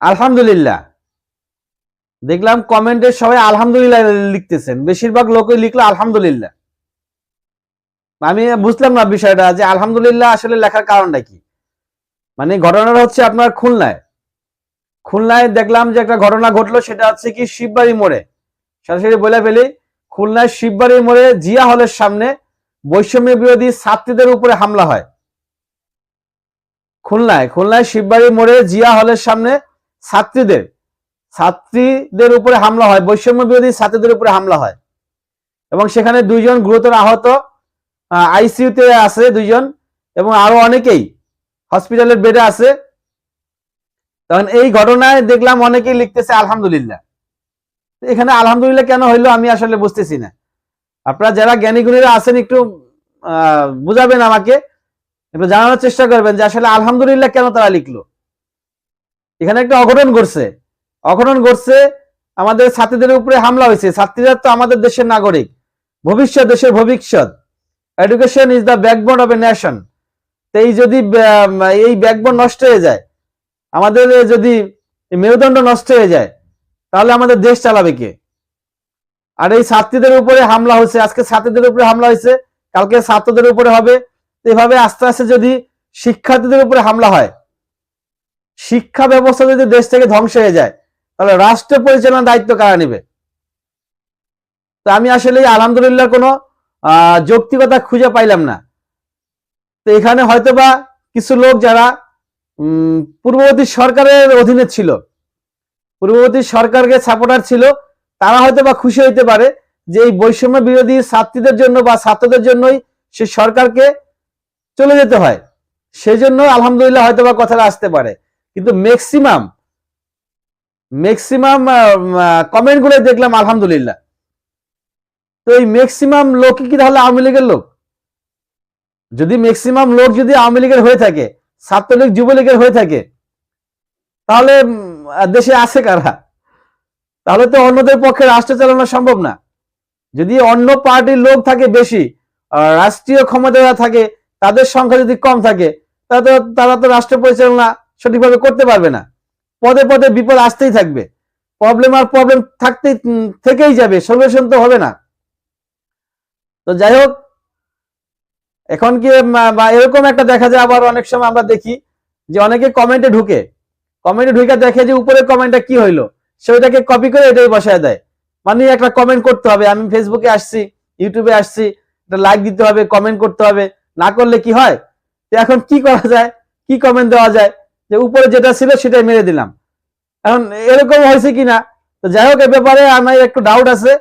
আলহামদুলিল্লাহ। দেখলাম কমেন্টে সবাই আলহামদুলিল্লাহ লিখতেছেন। বেশিরভাগ লোকই লিখলো আলহামদুলিল্লাহ। আমি বুঝলাম না বিষয়টা যে আলহামদুলিল্লাহ আসলে লেখার কারণটা কি। মানে ঘটনাটা হচ্ছে আপনার খুলনায়। খুলনায় দেখলাম যে একটা ঘটনা ঘটলো, সেটা হচ্ছে কি শিববাড়ি মোড়ে। সরাসরি বলে ফেলি, খুলনায় শিববাড়ি মোড়ে জিয়া হলের সামনে বৈষম্য বিরোধী ছাত্রীদের উপরে হামলা হয়। খুলনায় খুলনায় শিববাড়ি মোড়ে জিয়া হলের সামনে ছাত্রীদের ছাত্রীদের উপরে হামলা হয়, বৈষম্য বিরোধী ছাত্রীদের উপরে হামলা হয়। এবং সেখানে দুইজন গুরুতর আহত আইসিইউতে আছে দুইজন, এবং আরও অনেকেই হসপিটালের বেডে আছে। তখন এই ঘটনায় দেখলাম অনেকেই লিখতেছে, আলহামদুলিল্লাহ। এখানে আলহামদুলিল্লাহ কেন হইল আমি আসলে বুঝতেছি না। আপনারা যারা জ্ঞানী গুণীরা আছেন, একটু বুঝাবেন আমাকে জানানোর চেষ্টা করবেন যে আসলে আলহামদুলিল্লাহ কেন তারা লিখলো? এখানে একটা অঘটন ঘটছে। অঘটন ঘটছে, আমাদের ছাত্রীদের উপরে হামলা হয়েছে। ছাত্রীরা তো আমাদের দেশের নাগরিক। ভবিষ্যৎ দেশের ভবিষ্যৎ। Education is the backbone of a nation এই যদি এই ব্যাকবোন নষ্ট হয়ে যায়, আমাদের যদি মেরুদণ্ড নষ্ট হয়ে যায়, তাহলে আমাদের দেশ চালাবে কে? আর এই ছাত্রীদের উপরে হামলা হয়েছে, আজকে ছাত্রীদের উপরে হামলা হয়েছে, কালকে ছাত্রদের উপরে হবে। এভাবে আস্তে আস্তে যদি শিক্ষার্থীদের উপরে হামলা হয় শিক্ষা ব্যবস্থা যদি দেশ থেকে ধ্বংস হয়ে যায়, তাহলে রাষ্ট্র পরিচালনার দায়িত্ব কারা নেবে? তো আমি আসলে আলহামদুলিল্লাহ কোনো যৌক্তিকতা খুঁজে পাইলাম না। তো এখানে হয়তোবা কিছু লোক যারা পূর্ববর্তী সরকারের অধীনে ছিল, পূর্ববর্তী সরকারকে সাপোর্টার ছিল, তারা হয়তো বা খুশি হইতে পারে যে এই বৈষম্য বিরোধী ছাত্রীদের জন্য বা ছাত্রদের জন্যই সে সরকারকে চলে যেতে হয়। সেই জন্য আলহামদুলিল্লাহ হয়তো বা কথাটা আসতে পারে। কিন্তু ম্যাক্সিমাম ম্যাক্সিমাম কমেন্টগুলো দেখলাম, আলহামদুলিল্লাহ। তো এই ম্যাক্সিমাম লোক কি তাহলে আওয়ামী লীগের লোক? যদি ম্যাক্সিমাম লোক যদি আওয়ামী লীগের হয়ে থাকে, ছাত্রলীগ, যুবলীগের হয়ে থাকে, তাহলে দেশে আছে কারা? তাহলে তো অন্যদের পক্ষে রাষ্ট্র চালানো সম্ভব না। যদি অন্য পার্টির লোক থাকে বেশি রাষ্ট্রীয় ক্ষমতা থাকে, তাদের সংখ্যা যদি কম থাকে তারা তো রাষ্ট্র পরিচালনা সঠিকভাবে করতে পারবে না। পদে পদে বিপদ আসতেই থাকবে। প্রবলেম আর প্রবলেম থাকতেই থেকেই যাবে সলিউশন তো হবে না। তো যাই হোক, এখন কি বা এরকম একটা দেখা যায়, আবার অনেক সময় আমরা দেখি যে অনেকে কমেন্টে ঢুকে। কমেন্টে ঢুকে দেখে যে উপরের কমেন্টটা কি হইল? সে কপি করে এটাই বসায় দেয়। মানে একটা কমেন্ট করতে হবে, আমি ফেসবুকে আসছি ইউটিউবে আসছি, একটা লাইক দিতে হবে কমেন্ট করতে হবে। না করলে কি হয়? তো এখন কি করা যায়? কি কমেন্ট দেওয়া যায়? যে উপরে যেটা ছিল সেটাই মেরে দিলাম। এখন এরকম হয়েছে কিনা? তো যাই হোক, এ ব্যাপারে আমার একটু ডাউট আছে।